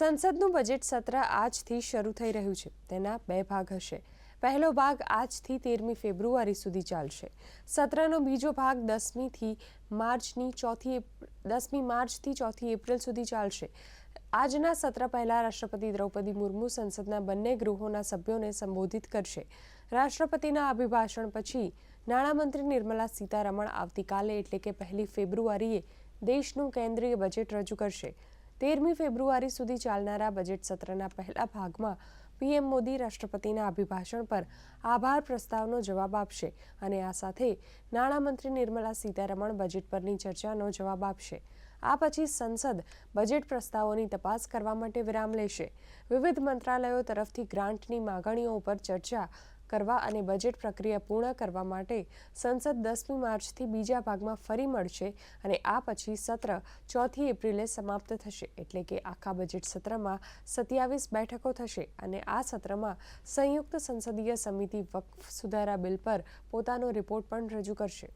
સંસદનું બજેટ સત્ર આજથી શરૂ થઈ રહ્યું છે. તેના બે ભાગ હશે. પહેલો ભાગ આજથી તેરમી ફેબ્રુઆરી સુધી ચાલશે. સત્રનો બીજો ભાગ દસમીથી માર્ચની ચોથી દસમી માર્ચથી ચોથી એપ્રિલ સુધી ચાલશે. આજના સત્ર પહેલા રાષ્ટ્રપતિ દ્રૌપદી મુર્મુ સંસદના બંને ગૃહોના સભ્યોને સંબોધિત કરશે. રાષ્ટ્રપતિના અભિભાષણ પછી નાણામંત્રી નિર્મલા સીતારમણ આવતીકાલે એટલે કે પહેલી ફેબ્રુઆરીએ દેશનું કેન્દ્રીય બજેટ રજૂ કરશે. તેરમી ફેબ્રુઆરી સુધી ચાલનારા બજેટ સત્રના પહેલા ભાગમાં પીએમ મોદી રાષ્ટ્રપતિના અભિભાષણ પર આભાર પ્રસ્તાવનો જવાબ આપશે અને આ સાથે નાણામંત્રી નિર્મલા સીતારમણ બજેટ પરની ચર્ચાનો જવાબ આપશે. આ પછી સંસદ બજેટ પ્રસ્તાવોની તપાસ કરવા માટે વિરામ લેશે. વિવિધ મંત્રાલયો તરફથી ગ્રાન્ટની માગણીઓ ઉપર ચર્ચા કરવા અને બજેટ પ્રક્રિયા પૂર્ણ કરવા માટે સંસદ દસમી માર્ચથી બીજા ભાગમાં ફરી મળશે અને આ પછી સત્ર ચોથી એપ્રિલે સમાપ્ત થશે. એટલે કે આખા બજેટ સત્રમાં સત્યાવીસ બેઠકો થશે અને આ સત્રમાં સંયુક્ત સંસદીય સમિતિ વકફ સુધારા બિલ પર પોતાનો રિપોર્ટ પણ રજૂ કરશે.